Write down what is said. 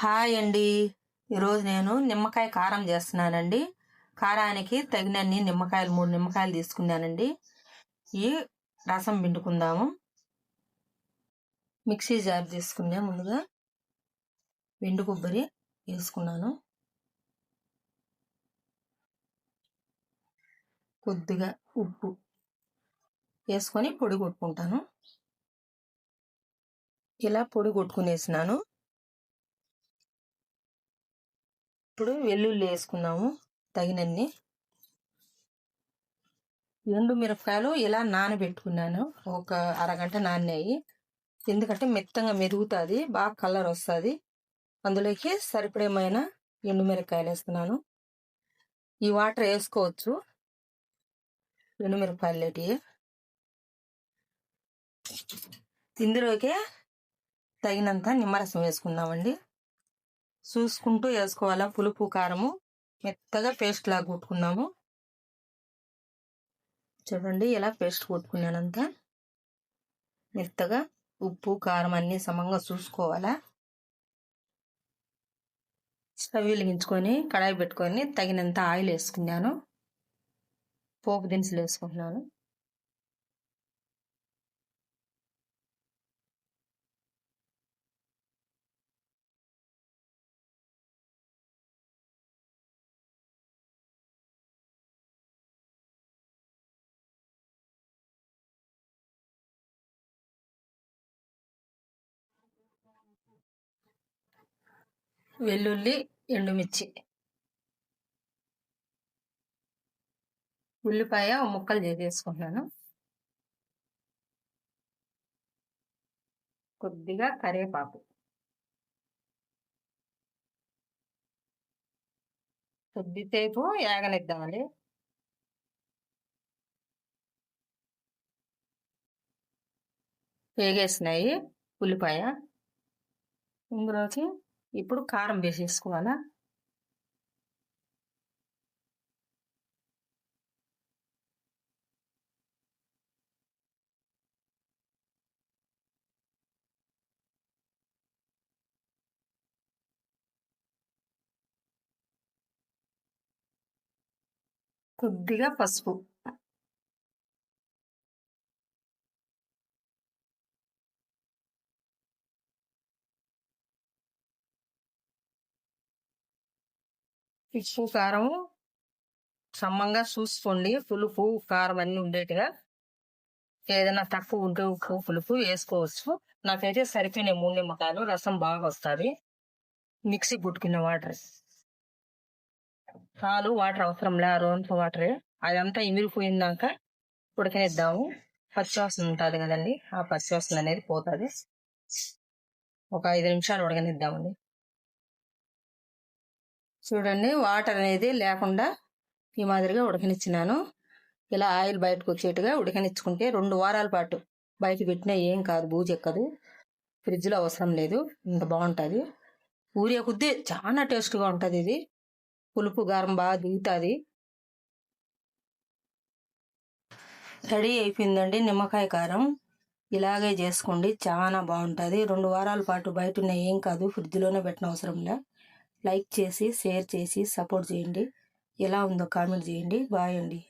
Hi అండి. ఈరోజు నేను నిమ్మకాయ కారం చేస్తున్నానండి. కారానికి తగినన్ని నిమ్మకాయలు మూడు నిమ్మకాయలు తీసుకున్నానండి. ఈ రసం పిండుకుందాము. మిక్సీ జార్ తీసుకున్నా ముందుగా వెండు కొబ్బరి వేసుకున్నాను. కొద్దిగా ఉప్పు వేసుకొని పొడి కొట్టుకుంటాను. ఇలా పొడి కొట్టుకునేసినాను. ఇప్పుడు వెల్లుల్లి వేసుకున్నాము తగినన్ని. ఎండు మిరపకాయలు ఇలా నానబెట్టుకున్నాను. ఒక అరగంట నానాయి ఎందుకంటే మెత్తంగా మెరుగుతుంది బాగా కలర్ వస్తుంది. అందులోకి సరిపడేమైన ఎండు మిరపకాయలు వేస్తున్నాను. ఈ వాటర్ వేసుకోవచ్చు. ఎండు మిరపకాయలు లేటి. ఇందులోకి తగినంత నిమ్మరసం వేసుకుందామండి. చూసుకుంటూ వేసుకోవాలా. పులుపు కారము మెత్తగా పేస్ట్ లాగా కొట్టుకున్నాము. చూడండి ఇలా పేస్ట్ కొట్టుకున్నానంతా. మెత్తగా ఉప్పు కారం అన్ని సమంగా చూసుకోవాలా. స్టవ్ వెలిగించుకొని కడాయి పెట్టుకొని తగినంత ఆయిల్ వేసుకున్నాను. పోపు దినుసులు వేసుకుంటున్నాను. వెల్లుల్లి ఎండుమిర్చి. ఉల్లిపాయ ముక్కలు చేసేసుకుంటున్నాను. కొద్దిగా కరివేపాకు. కొద్దిసేపు యాగనిద్దామండి వేగేసినాయి ఉల్లిపాయ. ఇందులోకి ఇప్పుడు కారం వేసేసుకోవాలా? కొద్దిగా పసుపు. ఉప్పు కారం సమ్మంగా చూసుకోండి. పులుపు కారం అన్ని ఉండేట్టుగా. ఏదైనా తక్కువ ఉంటే ఉప్పు పులుపు వేసుకోవచ్చు. నాకైతే సరిపోయినాయి మూడు నిమ్మకాయలు రసం బాగా వస్తుంది. మిక్సీ పుట్టుకున్న వాటర్. చాలు వాటర్ అవసరం లే రోజు వాటరే. అదంతా ఇమిరిపోయిందాక ఉడకనిద్దాము. పచ్చివాసన ఉంటుంది కదండి ఆ పచ్చివాసన అనేది పోతుంది. ఒక ఐదు నిమిషాలు ఉడకనిద్దామండి. చూడండి వాటర్ అనేది లేకుండా ఈ మాదిరిగా ఉడకనిచ్చినాను. ఇలా ఆయిల్ బయటకు వచ్చేట్టుగా ఉడకనిచ్చుకుంటే రెండు వారాల పాటు బయట పెట్టినా ఏం కాదు బూజు ఎక్కదు. ఫ్రిడ్జ్లో అవసరం లేదు ఇంత బాగుంటుంది. ఊరే కొద్దీ చాలా టేస్ట్గా ఉంటుంది ఇది. పులుపు గారం బాగా దిగుతుంది. రెడీ అయిపోయిందండి నిమ్మకాయ కారం. ఇలాగే చేసుకోండి చాలా బాగుంటుంది. రెండు వారాల పాటు బయట ఉన్న ఏం కాదు ఫ్రిడ్జ్లోనే పెట్టిన అవసరం లే. లైక్ చేసి షేర్ చేసి సపోర్ట్ చేయండి. ఎలా ఉందో కామెంట్ చేయండి. బాయ్ అండి.